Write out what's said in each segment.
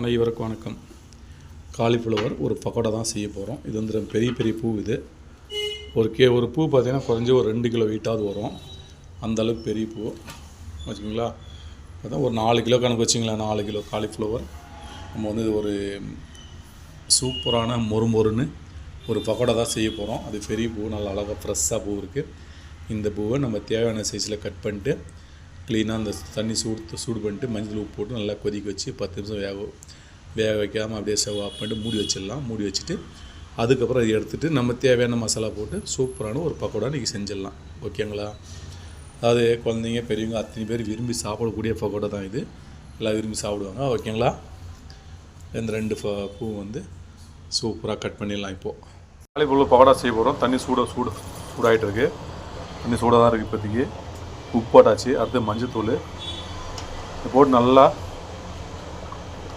அனைவருக்கும் வணக்கம். காலிஃப்ளவர் ஒரு பக்கோடா தான் செய்ய போகிறோம் இது வந்து பெரிய பெரிய பூ இது. ஒரு கே ஒரு பூ பார்த்தீங்கன்னா குறைஞ்சி ஒரு ரெண்டு கிலோ வெயிட்டாவது வரும். அந்த அளவுக்கு பெரிய பூ. வச்சுக்கிங்களா? அதான் ஒரு நாலு கிலோ கணக்கு வச்சிங்களேன் நாலு கிலோ காலிஃப்ளவர். நம்ம வந்து இது ஒரு சூப்பரான மொறு மொறுன்னு ஒரு பக்கோடா தான் செய்ய போகிறோம் அது பெரிய பூ. நல்லா அழகாக ஃப்ரெஷ்ஷாக பூ இருக்குது இந்த பூவை நம்ம தேவையான சைஸில் கட் பண்ணிட்டு க்ளீனாக அந்த தண்ணி சூடு சூடு பண்ணிட்டு மஞ்சள் உப்பு போட்டு நல்லா கொதிக்க வச்சு பத்து நிமிஷம் வேக வேக வைக்காமல் அப்படியே செவ் ஆஃப் பண்ணிட்டு மூடி வச்சிடலாம். மூடி வச்சுட்டு அதுக்கப்புறம் அதை எடுத்துகிட்டு நம்ம தேவையான மசாலா போட்டு சூப்பரான ஒரு பக்கோடா இன்றைக்கி செஞ்சிடலாம். ஓகேங்களா? அதாவது குழந்தைங்க பெரியவங்க அத்தனை பேர் விரும்பி சாப்பிடக்கூடிய பக்கோடா தான் இது. எல்லாம் விரும்பி சாப்பிடுவாங்க. ஓகேங்களா? இந்த ரெண்டு பூ வந்து சூப்பராக கட் பண்ணிடலாம் இப்போது காலிஃப்ளவர் பக்கோடா செய்ய போகிறோம் தண்ணி சூடாக சூடு சூடாகிட்டு இருக்குது தண்ணி சூடாக தான் இருக்குது இப்போதைக்கு. உப்பு போட்டாச்சு. அடுத்து மஞ்சத்தூள். போட்டு நல்லா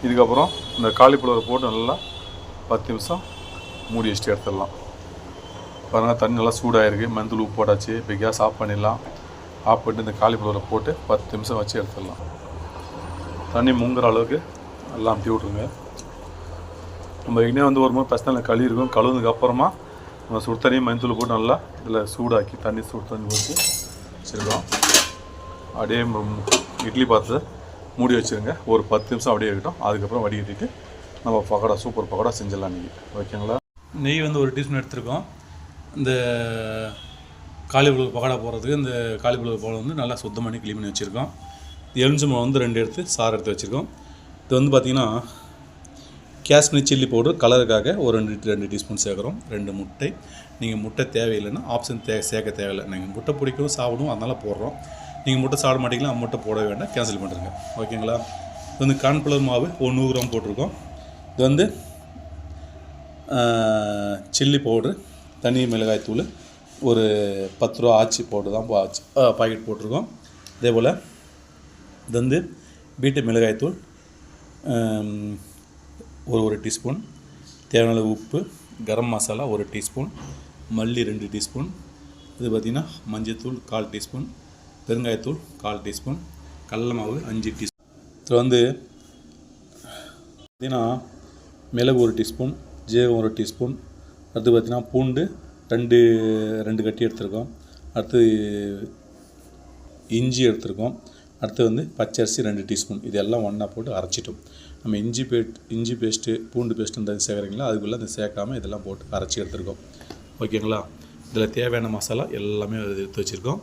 இதுக்கப்புறம் இந்த காலிஃப்ளவர் போட்டு நல்லா பத்து நிமிஷம் மூடி வச்சுட்டு எடுத்துடலாம். பாருங்கள் தண்ணி நல்லா சூடாகிருக்கு மஞ்சள் உப்பு போட்டாச்சு. இப்போ கேஸ் ஆஃப் பண்ணிடலாம். ஆஃப் பண்ணிட்டு இந்த காலிஃப்ளவரை போட்டு பத்து நிமிஷம் வச்சு எடுத்துடலாம். தண்ணி முங்குற அளவுக்கு எல்லாம் அமுத்தி விட்ருங்க. நம்ம ஏற்கனவே வந்து ஒரு முறை ஃபஸ்ட் நாள் கழுவி இருக்கும் கழுவுனதுக்கு அப்புறமா நம்ம சுடு தண்ணி மஞ்சள் போட்டு நல்லா இதில் சூடாக்கி தண்ணி சுடு தண்ணி ஊற்றி வச்சுருக்கோம். அப்படியே இட்லி பாத்திரத்தை மூடி வச்சுருங்க. ஒரு பத்து நிமிஷம் அப்படியே இருக்கட்டும். அதுக்கப்புறம் வடிகட்டிட்டு நம்ம பக்கோடா சூப்பர் பக்கோடா செஞ்சிடலாம் நீங்கள் ஓகேங்களா? நெய் வந்து ஒரு டீஸ்பூன் எடுத்துருக்கோம். இந்த காலிஃப்ளவர் பக்கோடா போடுறதுக்கு இந்த காலிஃப்ளவர் பழம் வந்து நல்லா சுத்தம் பண்ணி க்ளீன் பண்ணி வச்சுருக்கோம். எலுமிச்சம்பழம் வந்து ரெண்டு எடுத்து சாறு எடுத்து வச்சுருக்கோம். இது வந்து பார்த்திங்கன்னா காஷ்மீர் சில்லி பவுடர் கலருக்காக ஒரு ரெண்டு ரெண்டு டீஸ்பூன் சேர்க்குறோம். ரெண்டு முட்டை. நீங்கள் முட்டை தேவையில்லைன்னா ஆப்ஷன் தே சேர்க்க தேவையில்லை. நீங்கள் முட்டை பிடிக்கும் சாப்பிடும் அதனால் போடுறோம். நீங்கள் முட்டை சாப்பிட மாட்டீங்களா முட்டை போட வேண்டாம் கேன்சல் பண்ணுறங்க ஓகேங்களா இது வந்து கார்ன்ஃப்ளவர் மாவு ஒரு நூறு கிராம் போட்டிருக்கோம். இது வந்து சில்லி பவுட்ரு தனி மிளகாய் தூள் ஒரு பத்து ரூபா ஆச்சி பவுடர் தான் ஆச்சி பாக்கெட் போட்டிருக்கோம். அதே போல் இது வந்து வீட்டு மிளகாய்த்தூள் ஒரு ஒரு டீஸ்பூன். தேவையான உப்பு கரம் மசாலா ஒரு டீஸ்பூன். மல்லி ரெண்டு டீஸ்பூன். இது பார்த்திங்கன்னா மஞ்சள்தூள் கால் டீஸ்பூன். பெருங்காயத்தூள் கால் டீஸ்பூன் கடல மாவு அஞ்சு டீஸ்பூன் இதில் வந்து பார்த்திங்கன்னா மிளகு ஒரு டீஸ்பூன் ஜீரகம் ஒரு டீஸ்பூன் அடுத்து பார்த்திங்கன்னா பூண்டு ரெண்டு ரெண்டு கட்டி எடுத்திருக்கோம். அடுத்து இஞ்சி எடுத்திருக்கோம். அடுத்து வந்து பச்சரிசி ரெண்டு டீஸ்பூன். இதெல்லாம் ஒன்றா போட்டு அரைச்சிட்டோம். நம்ம இஞ்சி பேட் இஞ்சி பேஸ்ட்டு பூண்டு பேஸ்ட்டு இந்த சேர்க்குறீங்களா அதுக்குள்ளே அந்த சேர்க்காம இதெல்லாம் போட்டு அரைச்சி எடுத்துருக்கோம். ஓகேங்களா? இதில் தேவையான மசாலா எல்லாமே எடுத்து வச்சுருக்கோம்.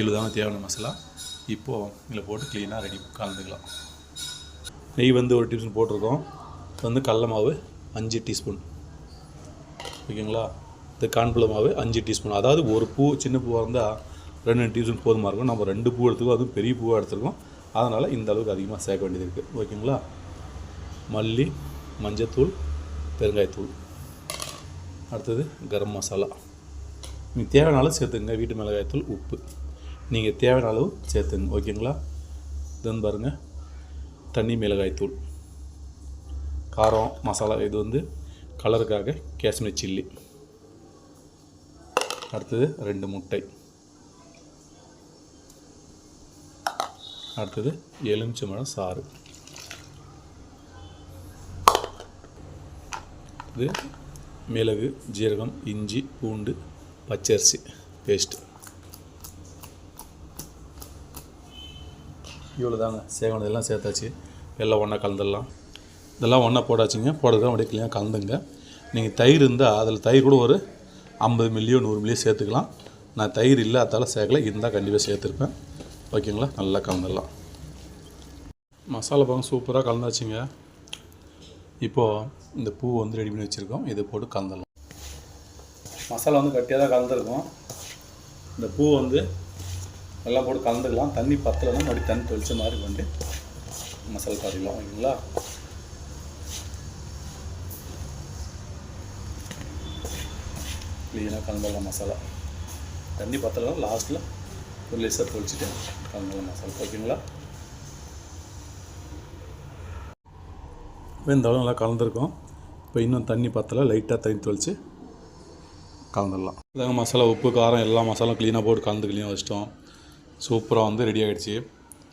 இழுதான தேவையான மசாலா இப்போது இதில் போட்டு க்ளீனாக ரெடி கலந்துக்கலாம். நெய் வந்து ஒரு டீஸ்பூன் போட்டிருக்கோம். இது வந்து கடல மாவு அஞ்சு டீஸ்பூன் ஓகேங்களா? இந்த கான்ஃப்ளவர் மாவு அஞ்சு டீஸ்பூன் அதாவது ஒரு பூ சின்ன பூவாக இருந்தால் ரெண்டு டீஸ்பூன் போதுமா இருக்கும். நம்ம ரெண்டு பூ எடுத்துக்கோ அதுவும் பெரிய பூவாக எடுத்துருக்கோம். அதனால் இந்த அளவுக்கு அதிகமாக சேர்க்க வேண்டியது இருக்குது ஓகேங்களா? மல்லி மஞ்சத்தூள் பெருங்காயத்தூள். அடுத்தது கரம் மசாலா. நீங்கள் தேவையான அளவு சேர்த்துங்க வீட்டு மிளகாய்த்தூள் உப்பு. நீங்கள் தேவையான அளவு சேர்த்துங்க ஓகேங்களா? தென் பாருங்கள் தனி மிளகாய்த்தூள் காரம் மசாலா இது வந்து கலருக்காக காஷ்மீர் சில்லி. அடுத்தது ரெண்டு முட்டை. அடுத்தது எலுமிச்சை மழை சாறு. இது மிளகு ஜீரகம் இஞ்சி பூண்டு பச்சரிசி பேஸ்ட்டு. இவ்வளோ தாங்க சேவனதெல்லாம் சேர்த்தாச்சு. எல்லாம் ஒன்றா கலந்துடலாம். இதெல்லாம் ஒன்றா போடாச்சுங்க. போடுறதுக்கு அப்படியே கிளியாக கலந்துங்க. நீங்கள் தயிர் இருந்தால் அதில் தயிர் கூட ஒரு ஐம்பது மில்லியோ நூறு மில்லியோ சேர்த்துக்கலாம். நான் தயிர் இல்லாதால சேர்க்கல. இருந்தால் கண்டிப்பாக சேர்த்துருப்பேன். ஓகேங்களா? நல்லா கலந்துடலாம். மசாலா பாங்க சூப்பராக கலந்தாச்சுங்க. இப்போது இந்த பூ வந்து ரெடி பண்ணி வச்சுருக்கோம். இதை போட்டு கலந்துடலாம். மசாலா வந்து கட்டியாக தான் கலந்துருக்கோம். இந்த பூ வந்து நல்லா போட்டு கலந்துக்கலாம். தண்ணி பத்தலைன்னா மறுபடியும் தண்ணி தெளிச்ச மாதிரி கொண்டு மசாலா கறிக்கலாம் ஓகேங்களா க்ளீனாக கலந்துடலாம் மசாலா. தண்ணி பத்தலைன்னா லாஸ்ட்டில் ஒரு லேசாக தொளிச்சுட்டு கலந்துடலாம் மசாலா. ஓகேங்களா? வெந்தாலும் நல்லா கலந்துருக்கோம். இப்போ இன்னும் தண்ணி பத்தலை லைட்டாக தண்ணி தெளித்து கலந்துடலாம். இதாங்க மசாலா உப்பு காரம் எல்லா மசாலாவும் க்ளீனாக போட்டு கலந்து க்ளீனாக வச்சிட்டோம். சூப்பராக வந்து ரெடி ஆகிடுச்சு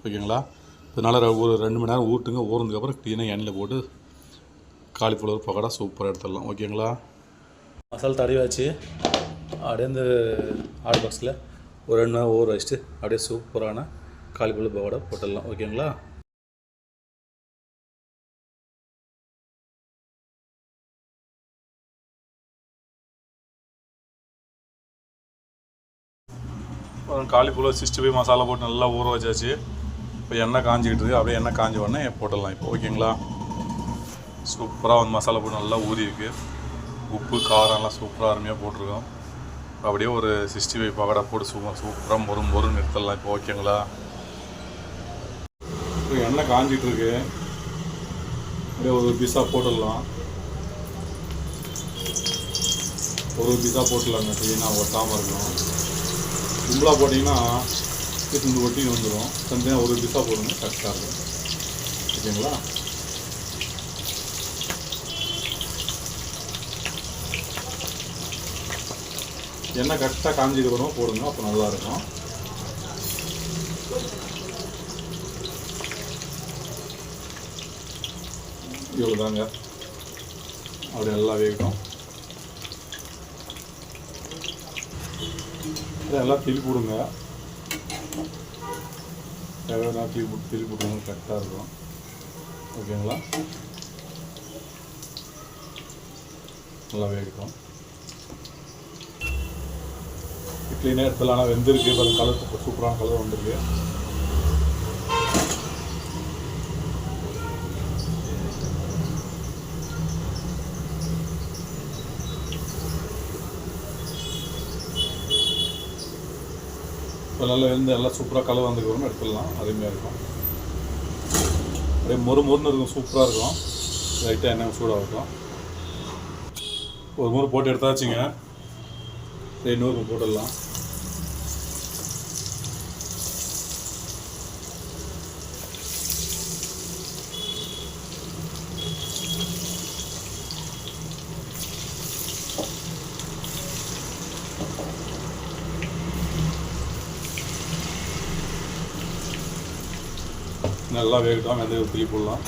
ஓகேங்களா? இதனால் ஒரு ரெண்டு மணி நேரம் ஊட்டுங்க. ஊறினதுக்கப்புறம் க்ளீனாக எண்ணெயில் போட்டு காலிஃப்ளவர் பக்கோடா சூப்பராக எடுத்துடலாம். ஓகேங்களா? மசாலா தடவியாச்சு அப்படியே இந்த ஆட் பாக்ஸில் ஒரு ரெண்டு நேரம் ஊற வச்சுட்டு அப்படியே சூப்பரான காலிஃப்ளவர் பக்கோடா போட்டுடலாம். ஓகேங்களா? காலிஃப்ளவர் சிக்ஸ்டி ஃபைவ் மசாலா போட்டு நல்லா ஊற வச்சாச்சு. இப்போ எண்ணெய் காஞ்சிக்கிட்டு இருக்கு. அப்படியே எண்ணெய் காஞ்ச உடனே போட்டுடலாம். இப்போ ஓகேங்களா? சூப்பராக வந்து மசாலா போட்டு நல்லா ஊறி இருக்கு. உப்பு காரம்லாம் சூப்பராக அருமையாக போட்டிருக்கோம். அப்படியே ஒரு சிக்ஸ்டி ஃபைவ் பகடா போட்டு சூப்பர் சூப்பராக மொறு மொறுன்னு நிறுத்தலாம் இப்போ ஓகேங்களா? இப்போ எண்ணெய் காஞ்சிட்டு இருக்கு. அப்படியே ஒரு பீஸா போட்டுடலாம். ஒரு பீஸா போட்டுடலாங்க. க்ளீனாக ஒட்டாமல் இருக்கணும். கும்பலாக போட்டிங்கன்னா துண்டு ஒட்டி வந்துடும் தனியாக ஒரு பீஸா போடுங்க கரெக்டாக இருக்கும். ஓகேங்களா? எண்ணெய் கரெக்டாக காஞ்சிட்டு வரும் போடுங்க அப்போ நல்லாயிருக்கும் இவ்வளோதாங்க இவ்வளோ தாங்க அப்படி நல்லா வேகட்டும். இதெல்லாம் திருப்பி விடுங்க தேவையான திருப்பி போட்டு திருப்பி விடுங்க கரெக்டாக இருக்கும். ஓகேங்களா நல்லா வேகட்டும் இட்லி நேரத்தில் ஆனால் வெந்திருக்கு. பாருங்க கலர் சூப்பரான கலர் வந்திருக்கு. இப்போ நல்லா வெந்து நல்லா சூப்பராக கலர் வந்ததுக்கப்புறம் எடுத்துடலாம். அருமையாக இருக்கும். அப்படியே மொறு மொறுன்னு இருக்கும் சூப்பராக இருக்கும். லைட்டாக எண்ணெய் சூடாகட்டும் ஒரு முறை போட்டு எடுத்தாச்சுங்க. சரி இன்னொரு போட்டுடலாம். நல்லா வேகட்டும் வெந்தயம் திருப்பி போடலாம்.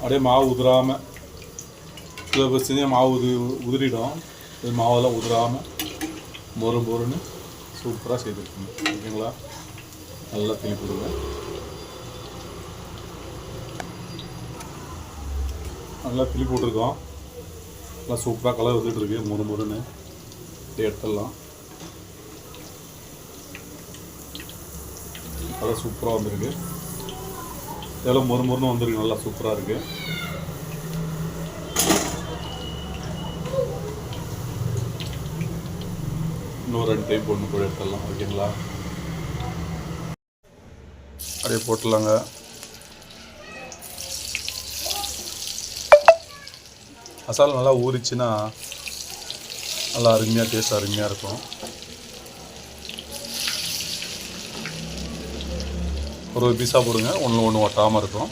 அப்படியே மாவு உதிராமல் சில பிரச்சனையாக மாவு உது உதிரிடும். இது மாவெல்லாம் உதிராமல் மொறு மொறுன்னு சூப்பராக செய்திருக்கணும் ஓகேங்களா? நல்லா திருப்பி போடுவேன் நல்லா திருப்பி போட்டிருக்கோம். நல்லா சூப்பராக கலர் வந்துட்டுருக்கு மொறு மொறுன்னு அப்படியே எடுத்துடலாம். கலர் சூப்பராக வந்திருக்கு. இதெல்லாம் மொறு மொறுன்னு வந்திருக்கு. நல்லா சூப்பராக இருக்குது இன்னும் ரெண்டு டைப் ஒன்று கூட எடுத்துடலாம் ஓகேங்களா? அப்படியே போட்டுடலாங்க. மசாலா நல்லா ஊறிச்சுன்னா நல்லா அருமையாக டேஸ்ட் அருமையாக இருக்கும். ஒரு ஒரு பீஸாக போடுங்க. ஒன்று ஒன்று ஒட்டாமல் இருக்கும்.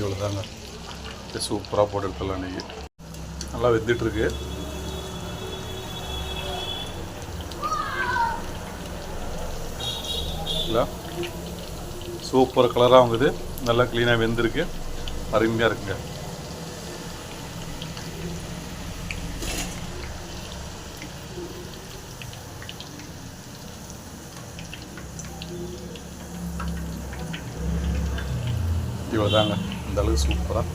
இவ்வளோ தாங்க சூப்பராக போட்டு எடுத்துடலாம் இன்றைக்கி நல்லா வெந்துட்டுருக்கு. இல்லை சூப்பர் கலராக வந்துது. நல்லா க்ளீனாக வெந்திருக்கு. அருமையாக இருக்குங்க. இவ்வளோ தாங்க. இந்த அளவுக்கு சூப்பராக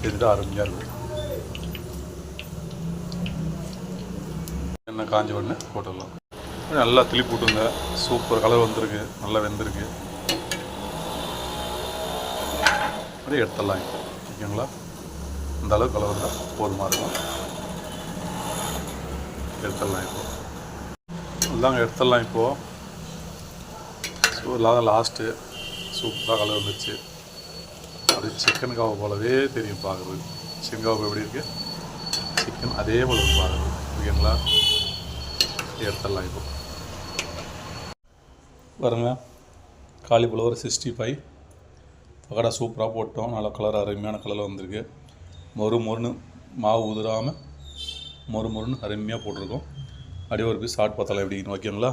செஞ்சுட்டு அருமையாக இருக்கும் என்ன காஞ்ச உடனே போட்டுடலாம். நல்லா திருப்பி விட்டுங்க சூப்பர் கலர் வந்திருக்கு. நல்லா வெந்திருக்கு. மாதிரி எடுத்துடலாம் ஓகேங்களா? இந்த அளவு கலர் போதுமா இருக்கும்? எடுத்துடலாம் இப்போ. இதாங்க எடுத்துடலாம் இப்போது ஸோ இல்லாத லாஸ்ட்டு சூப்பராக கலர் வந்துச்சு அது சிக்கன் கவை போலவே தெரியும் பார்க்குறது சிக்கன் கவை எப்படி இருக்கு? சிக்கன் அதே போல பார்க்குறது ஓகேங்களா? எடுத்துடலாம் இப்போ. பாருங்க. காலிஃப்ளவர் சிக்ஸ்டி ஃபைவ் பகடா சூப்பராக போட்டோம். நல்லா கலர் அருமையான கலரில் வந்திருக்கு. மொறு மொறுன்னு மாவு உதிராமல் மொறு மொறுன்னு அருமையாக போட்டிருக்கோம். அப்படியே ஒரு பீஸ் சாட் பார்த்தாலும் எப்படின்னு ஓகேங்களா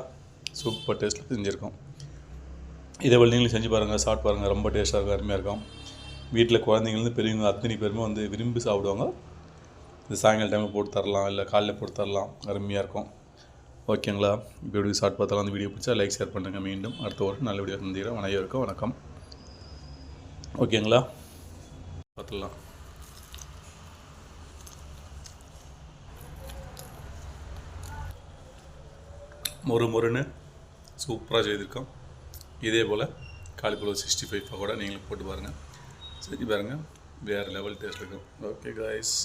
சூப்பர் டேஸ்ட்டில் செஞ்சுருக்கோம் இதே போல் நீங்களும் செஞ்சு பாருங்கள் சாப்பிட்டு பாருங்கள் ரொம்ப டேஸ்ட்டாக இருக்கும் அருமையாக இருக்கும். வீட்டில் குழந்தைங்கலேருந்து பெரியவங்க அத்தனை பேருமே வந்து விரும்பி சாப்பிடுவாங்க. இது சாயங்கால டைமில் போட்டு தரலாம் இல்லை காலைல போட்டு தரலாம். அருமையாக இருக்கும். ஓகேங்களா இப்போ எப்படி சாப்பிட்டு பார்த்தாலும் அந்த வீடியோ பிடிச்சா லைக் ஷேர் பண்ணுங்கள் மீண்டும் அடுத்த ஒரு நல்ல வீடியோ சந்திக்கிறேன். வணக்கம் வணக்கம். ஓகேங்களா? பார்த்துடலாம். மொறு மொறுன்னு சூப்பராக செய்திருக்கோம். இதே போல் காலிஃப்ளவர் சிக்ஸ்டி ஃபைவ் கூட நீங்களும் போட்டு பாருங்கள் செஞ்சு பாருங்கள் வேறு லெவல் டேஸ்ட் இருக்கும். Okay guys